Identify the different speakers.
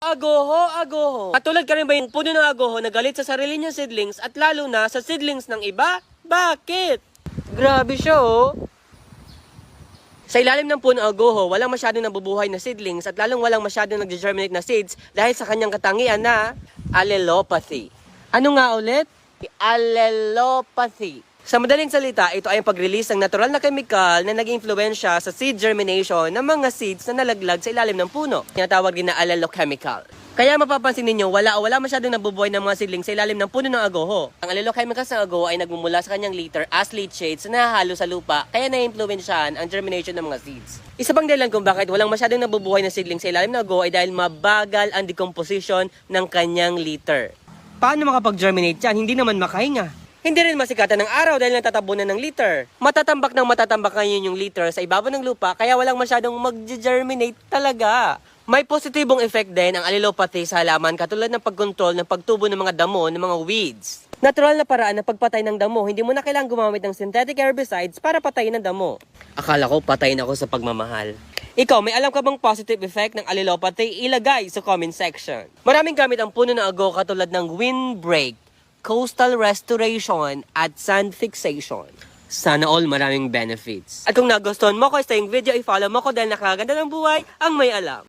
Speaker 1: Agoho, agoho. Katulad ka rin ba yung puno ng agoho na galit sa sarili niyang seedlings at lalo na sa seedlings ng iba? Bakit? Grabe siya oh. Sa ilalim ng puno ng agoho, walang masyadong nabubuhay na seedlings at lalong walang masyadong nag-germinate na seeds dahil sa kanyang katangian na allelopathy. Ano nga ulit? Allelopathy. Sa madaling salita, ito ay ang pag-release ng natural na chemical na nag-influensya sa seed germination ng mga seeds na nalaglag sa ilalim ng puno. Tinatawag din na allelochemical. Kaya mapapansin ninyo, wala o wala masyadong nabubuhay ng mga seedlings sa ilalim ng puno ng agoho. Ang allelochemicals ng agoho ay nagmumula sa kanyang litter as leach shades na nahahalo sa lupa, kaya na-influensyahan ang germination ng mga seeds. Isa pang dahilan kung bakit walang masyadong nabubuhay na seedlings sa ilalim ng agoho ay dahil mabagal ang decomposition ng kanyang litter. Paano makapag-germinate yan? Hindi naman makahinga. Hindi rin masikatan ng araw dahil natatabunan ng litter. Matatambak ng matatambak ngayon yung litter sa ibabaw ng lupa kaya walang masyadong mag-germinate talaga. May positibong effect din ang allelopathy sa halaman katulad ng pagkontrol ng pagtubo ng mga damo ng mga weeds. Natural na paraan ng pagpatay ng damo, hindi mo na kailangang gumamit ng synthetic herbicides para patayin ang damo. Akala ko patayin ako sa pagmamahal. Ikaw, may alam ka bang positive effect ng allelopathy? Ilagay sa comment section. Maraming gamit ang puno ng ago katulad ng windbreak, coastal restoration, at sand fixation. Sana all maraming benefits. At kung nagustuhan mo ko sa yung video, i-follow mo ko dahil nakaganda ng buhay ang may alam.